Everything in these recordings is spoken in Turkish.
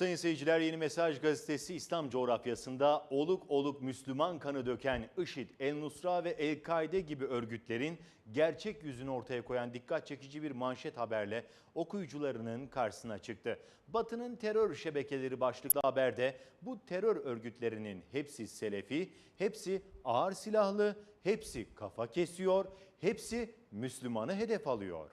Sayın seyirciler Yeni Mesaj gazetesi İslam coğrafyasında oluk oluk Müslüman kanı döken IŞİD, El Nusra ve El Kaide gibi örgütlerin gerçek yüzünü ortaya koyan dikkat çekici bir manşet haberle okuyucularının karşısına çıktı. Batı'nın terör şebekeleri başlıklı haberde bu terör örgütlerinin hepsi Selefi, hepsi ağır silahlı, hepsi kafa kesiyor, hepsi Müslümanı hedef alıyor.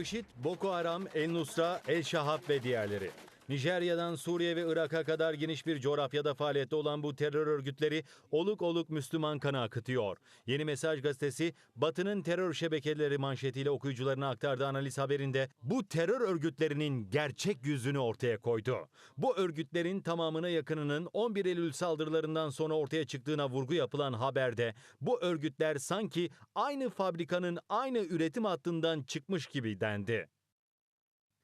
IŞİD, Boko Haram, El Nusra, El Şahab ve diğerleri. Nijerya'dan Suriye ve Irak'a kadar geniş bir coğrafyada faaliyette olan bu terör örgütleri oluk oluk Müslüman kanı akıtıyor. Yeni Mesaj gazetesi Batı'nın terör şebekeleri manşetiyle okuyucularına aktardığı analiz haberinde bu terör örgütlerinin gerçek yüzünü ortaya koydu. Bu örgütlerin tamamına yakınının 11 Eylül saldırılarından sonra ortaya çıktığına vurgu yapılan haberde bu örgütler sanki aynı fabrikanın aynı üretim hattından çıkmış gibi dendi.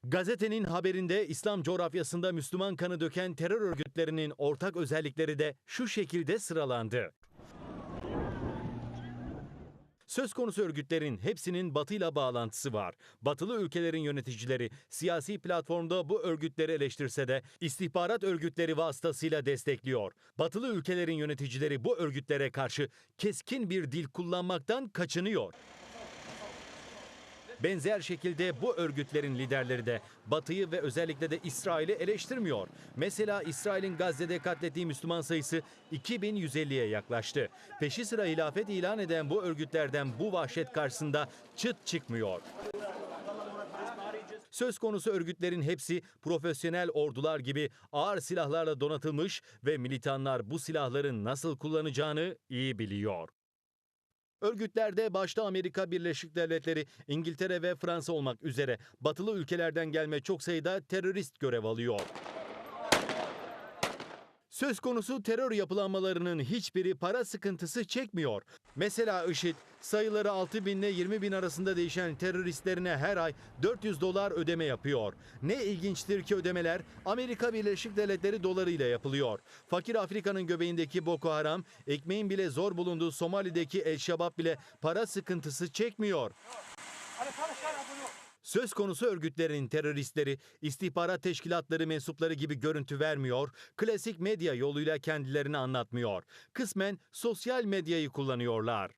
Gazetenin haberinde İslam coğrafyasında Müslüman kanı döken terör örgütlerinin ortak özellikleri de şu şekilde sıralandı. Söz konusu örgütlerin hepsinin batıyla bağlantısı var. Batılı ülkelerin yöneticileri siyasi platformda bu örgütleri eleştirse de istihbarat örgütleri vasıtasıyla destekliyor. Batılı ülkelerin yöneticileri bu örgütlere karşı keskin bir dil kullanmaktan kaçınıyor. Benzer şekilde bu örgütlerin liderleri de Batı'yı ve özellikle de İsrail'i eleştirmiyor. Mesela İsrail'in Gazze'de katlettiği Müslüman sayısı 2150'ye yaklaştı. Peşi sıra hilafet ilan eden bu örgütlerden bu vahşet karşısında çıt çıkmıyor. Söz konusu örgütlerin hepsi profesyonel ordular gibi ağır silahlarla donatılmış ve militanlar bu silahların nasıl kullanacağını iyi biliyor. Örgütlerde başta Amerika Birleşik Devletleri, İngiltere ve Fransa olmak üzere batılı ülkelerden gelme çok sayıda terörist görev alıyor. Söz konusu terör yapılanmalarının hiçbiri para sıkıntısı çekmiyor. Mesela IŞİD sayıları 6 bin ile 20 bin arasında değişen teröristlerine her ay 400 dolar ödeme yapıyor. Ne ilginçtir ki ödemeler Amerika Birleşik Devletleri dolarıyla yapılıyor. Fakir Afrika'nın göbeğindeki Boko Haram, ekmeğin bile zor bulunduğu Somali'deki El Şabab bile para sıkıntısı çekmiyor. Söz konusu örgütlerin teröristleri, istihbarat teşkilatları mensupları gibi görüntü vermiyor, klasik medya yoluyla kendilerini anlatmıyor. Kısmen sosyal medyayı kullanıyorlar.